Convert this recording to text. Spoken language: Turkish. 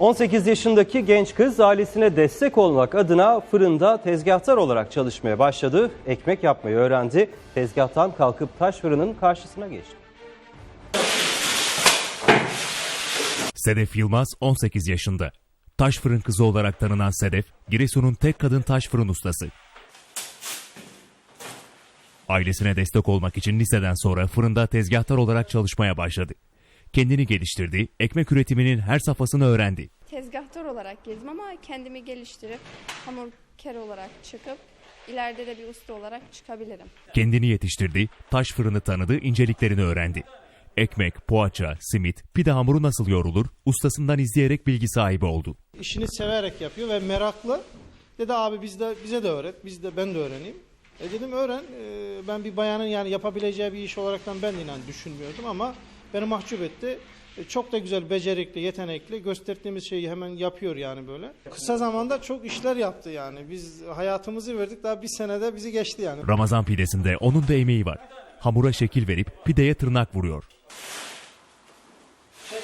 18 yaşındaki genç kız ailesine destek olmak adına fırında tezgahtar olarak çalışmaya başladı. Ekmek yapmayı öğrendi. Tezgahtan kalkıp taş fırının karşısına geçti. Sedef Yılmaz 18 yaşında. Taş fırın kızı olarak tanınan Sedef, Giresun'un tek kadın taş fırın ustası. Ailesine destek olmak için liseden sonra fırında tezgahtar olarak çalışmaya başladı. Kendini geliştirdi, ekmek üretiminin her safhasını öğrendi. tezgahtar olarak gezdim ama kendimi geliştirip hamurker olarak çıkıp ileride de bir usta olarak çıkabilirim. Kendini yetiştirdi, taş fırını tanıdı, inceliklerini öğrendi. Ekmek, poğaça, simit, pide hamuru nasıl yoğrulur, ustasından izleyerek bilgi sahibi oldu. işini severek yapıyor ve meraklı. Dedi abi biz de bize de öğret, biz de ben de öğreneyim. E dedim öğren. E, ben bir bayanın yani yapabileceği bir iş olaraktan ben de inan düşünmüyordum ama beni mahcup etti. E, çok da güzel, becerikli, yetenekli. Gösterdiğimiz şeyi hemen yapıyor yani böyle. Kısa zamanda çok işler yaptı yani. Biz hayatımızı verdik daha bir senede bizi geçti yani. Ramazan pidesinde onun da emeği var. Hamura şekil verip pideye tırnak vuruyor. Çek,